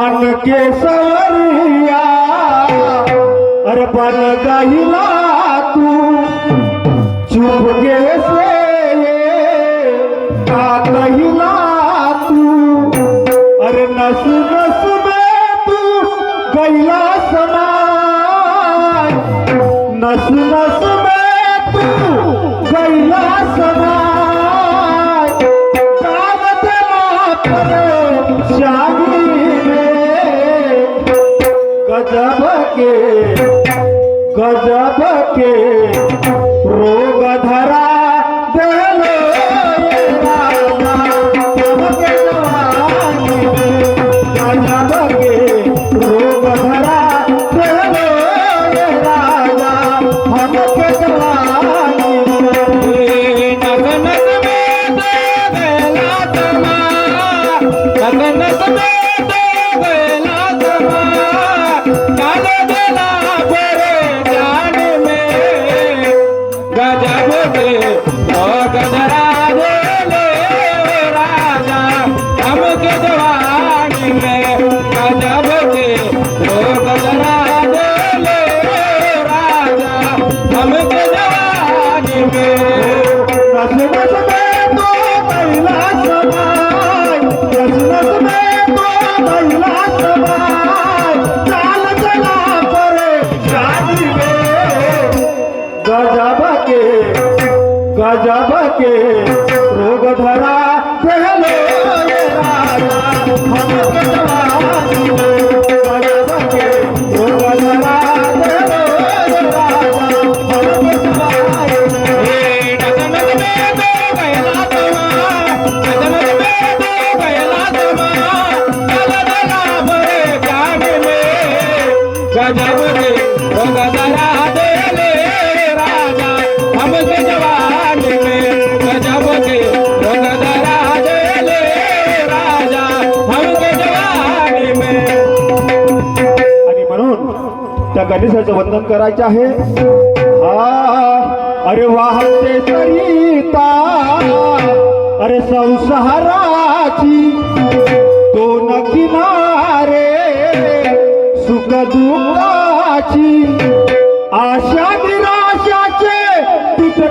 मन केसवरिया अरे बन गाहिला तू चुप केस राजा भागे रोग धरा पहलो राजा. गणेशाचं वंदन करायचं आहे. हा अरे वाहते सरिता. अरे संसाराची दोन किनारे सुख दुःखाची आशा निराशाचे तुझ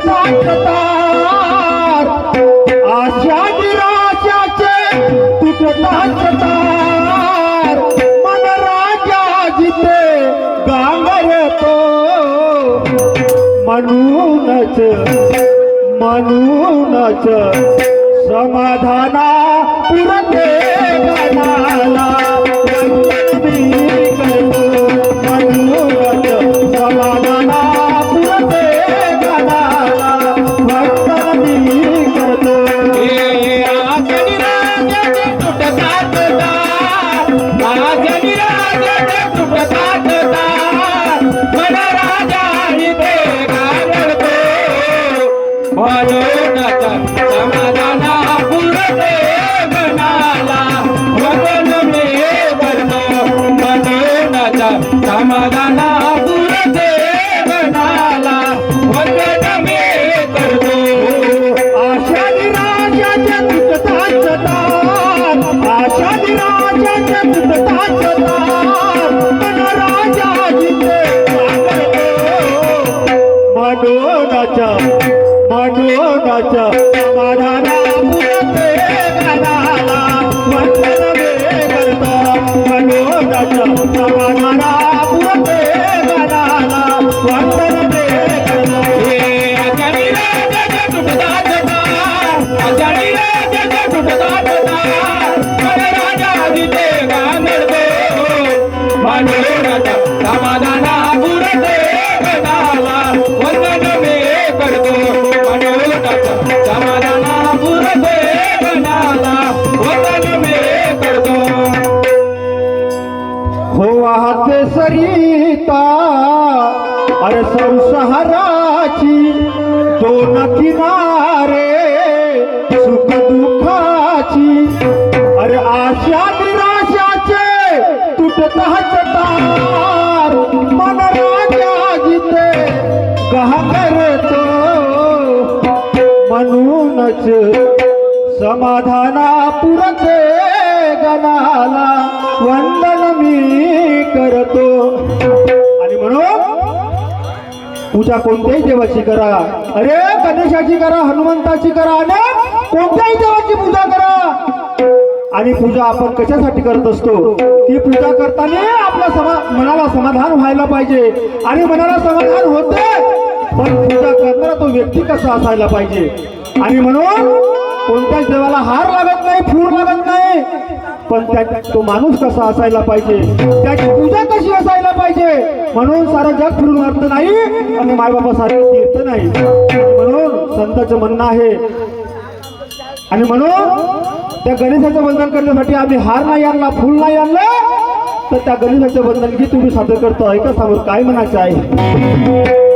खरंच समाधाना पुरते गणाला वंदन मी करतो. आणि म्हणून पूजा कोणत्याही देवाची करा. अरे गणेशाची करा हनुमंताची करा आणि कोणत्याही देवाची पूजा करा. आणि पूजा आपण कशासाठी करत असतो? ती पूजा करताना आपल्या समा मनाला समाधान व्हायला पाहिजे. आणि मनाला समाधान होते पण पूजा करणारा तो व्यक्ती कसा असायला पाहिजे? आणि म्हणून कोणत्याच देवाला हार लागत नाही फूल लागत नाही. पण त्या तो माणूस कसा असायला पाहिजे? त्याची पूजा कशी असायला पाहिजे? म्हणून सारं जग फिरून अर्थ नाही आणि मायबापासारखं तीर्थ नाही. म्हणून संतांचं म्हणणं आहे. आणि म्हणून त्या गणेशाचं वंदन करण्यासाठी आम्ही हार नाही आणला फुल नाही आणलं तर त्या गणेशाचं वंदन की तुम्ही सादर करतो. ऐका समोर काय म्हणायचं आहे?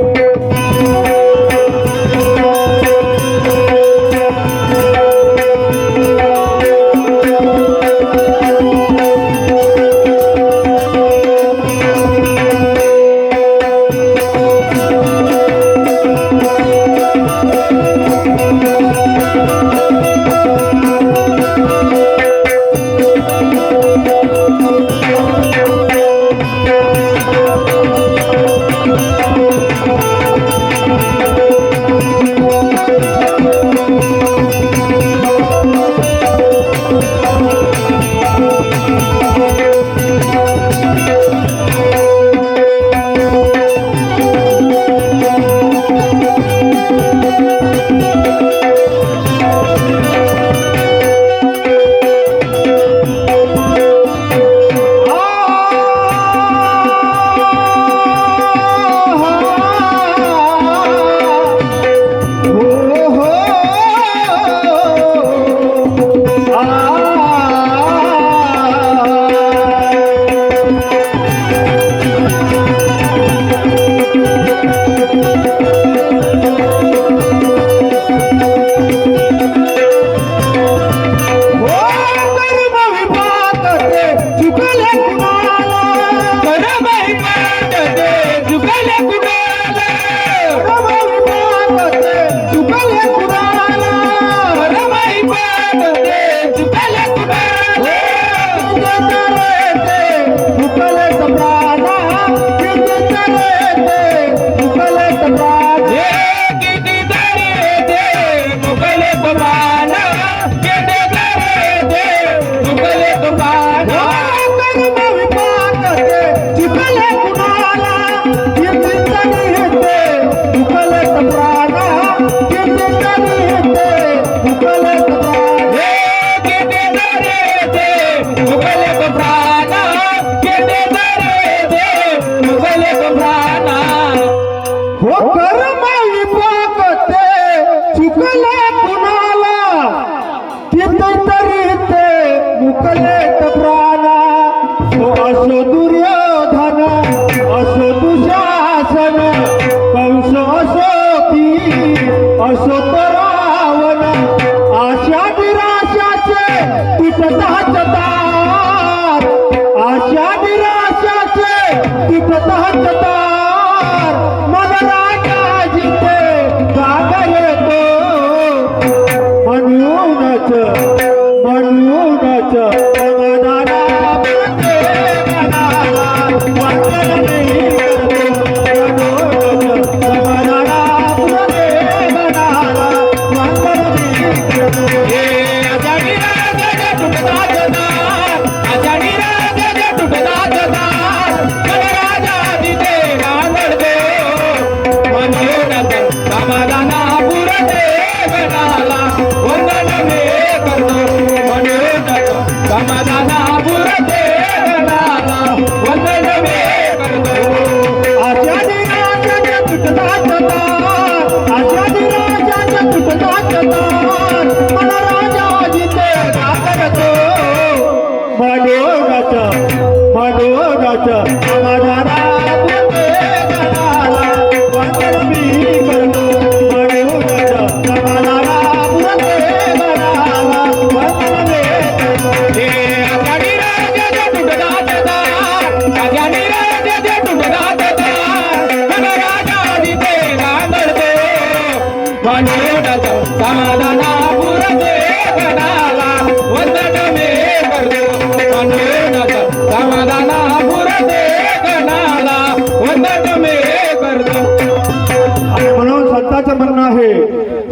आहे.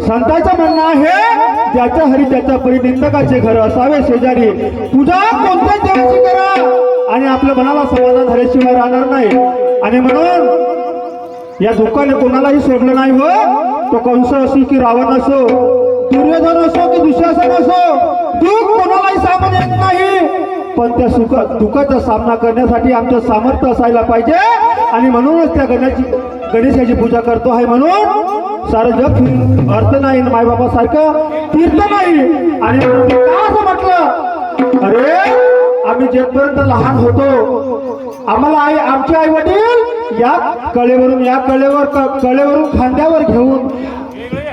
संताचं म्हणणं आहे ज्याच्या हरी त्याच्या परिनिंदकाचे घर असावे शेजारी पूजा कोणत्या देवाची करा. आणि आपल्या मनाला समाधान झाल्याशिवाय राहणार नाही. आणि म्हणून या दुःखाने कोणालाही सोडलं नाही हो. तो कंस असो की रावण असो दुर्योधन असो की दुशासन असो दुःख कोणालाही सामान येत नाही. पण त्या सुख दुःखाचा सामना करण्यासाठी आमचं सामर्थ्य असायला पाहिजे. आणि म्हणूनच त्या गणाची गणेशाची पूजा करतो आहे म्हणून सारं जग अर्थ नाही मायबापासारखं तीर्थ नाही. आणि असं म्हटलं? अरे आम्ही जेपर्यंत लहान होतो आम्हाला आई आमचे आई वडील या कळेवरून या कळेवर क- कळेवरून खांद्यावर घेऊन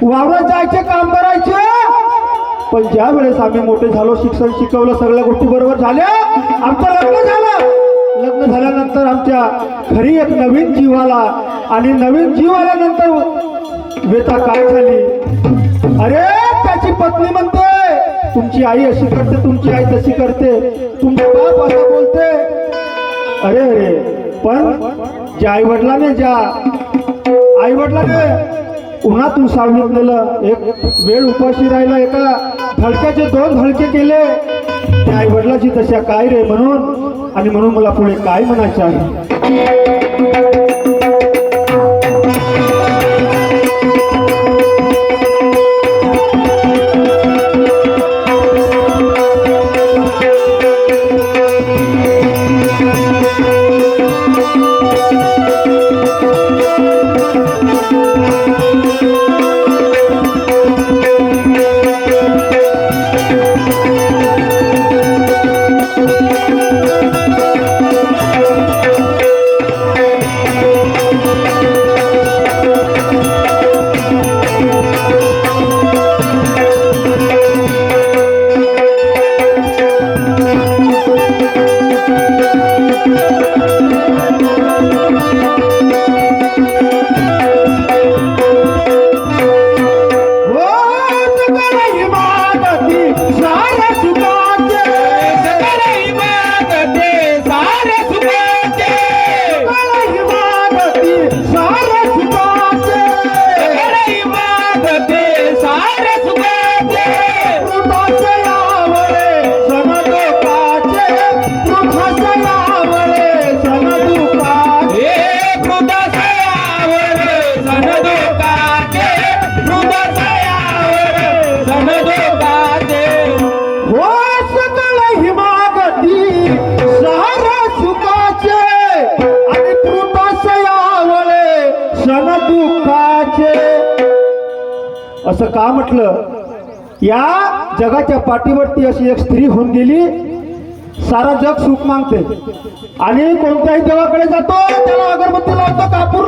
वावरात जायचे काम करायचे. पण ज्या वेळेस आम्ही मोठे झालो शिक्षण शिकवलं सगळ्या गोष्टी बरोबर झाल्या आमचं लग्न झालं. लग्न झाल्यानंतर आमच्या घरी एक नवीन जीव आला आणि नवीन जीव आल्यानंतर वेता काय झाली? अरे त्याची पत्नी म्हणते तुमची आई अशी करते तुमची आई तशी करते. तुमचे बाप असं बोलते. अरे अरे पण ज्या आई वडिलाने ज्या आई वडिलाने उन्हातून सावलीत नेलं एक वेळ उपाशी राहिला एका धडक्याचे दोन धडके केले त्या आई वडिलाची तशा काय रे म्हणून? आणि म्हणून मला पुढे काय म्हणायचं आहे? क्षण दुःखाचे. असं का म्हटलं? या जगाच्या पाठीवरती अशी एक स्त्री होऊन गेली. सारा जग सुख मागते आणि कोणत्याही देवाकडे जातो त्याला अगरबत्ती लावतो कापूर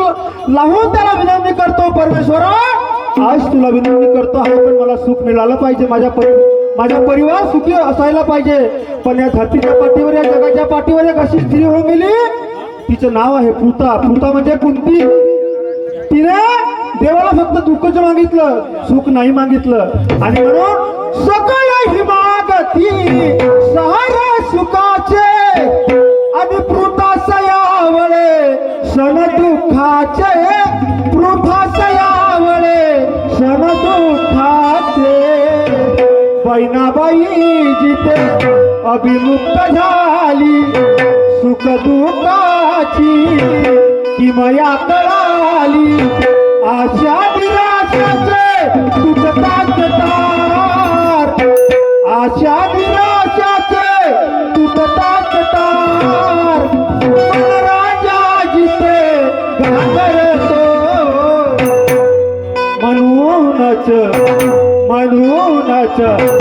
लावून त्याला विनंती करतो परमेश्वरा आज तुला विनंती करतो आहे पण मला सुख मिळालं पाहिजे. माझ्या परि माझा परिवार सुखी असायला पाहिजे. पण या धरतीच्या पाठीवर या जगाच्या पाठीवर एक अशी स्त्री होऊन गेली. तिचं नाव आहे पृता. पृता म्हणजे कुंती. तिने देवाला फक्त दुःखच मागितलं सुख नाही मागितलं. आणि म्हणून सकल हिमागती साऱ्या सुखाचे आणि पृथास सण दुःखाचे पृथास सण दुःखाचे. बैनाबाई जिथे अभिमुक्त झाली सुख दुःखाची किमया कळाली आशा निराशाचे तुटतात तार आशा निराशाचे तुटतात तार राजा जिथे घाबरतो म्हणूनच म्हणूनच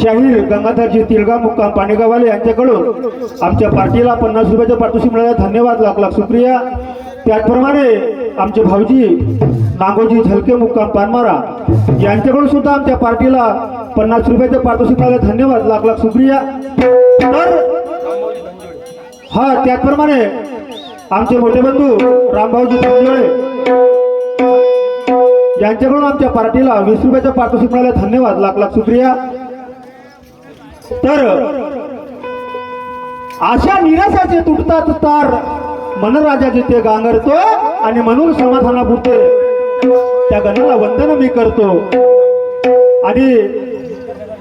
शाहीर गंगाधरजी तिलगा मुक्काम पाणेगावाले यांच्याकडून आमच्या पार्टीला पन्नास रुपयाच्या पाठोशी मिळाला. धन्यवाद लाख लाख सुप्रिया त्याचप्रमाणे आमचे भाऊजी नागोजी झलके मुक्काम पानमारा यांच्याकडून सुद्धा आमच्या पार्टीला पन्नास रुपयाच्या पाठोशी मिळाला. धन्यवाद लाख लाख सुप्रिया तर हा त्याचप्रमाणे आमचे मोठे बंधू रामभाऊजी धनजोळे यांच्याकडून आमच्या पार्टीला वीस रुपयाच्या पाठोशी मिळाल्या धन्यवाद लाख लाख सुप्रिया तर अशा निराशाचे तुटतात तार मनराजाचे ते गांगरतो आणि म्हणून समाधानापुरते त्या गणाला वंदन मी करतो. आणि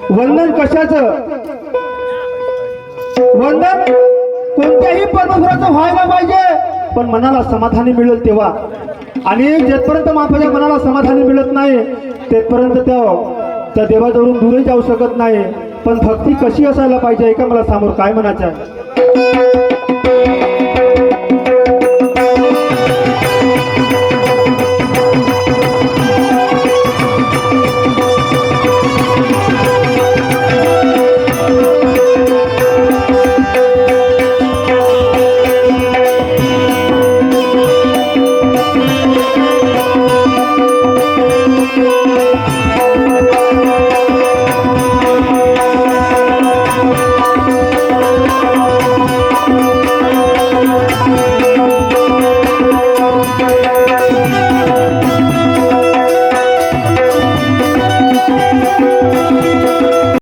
वंदन कशाचं? वंदन कोणत्याही परमेश्वराचं व्हायला पाहिजे पण मनाला समाधानी मिळेल तेव्हा. आणि जेथपर्यंत माझ्या मनाला समाधानी मिळत नाही तेथपर्यंत त्या त्या देवाजवळून दूरही जाऊ शकत नाही. पण भक्ती कशी असायला पाहिजे का मला समोर काय म्हणायचं आहे?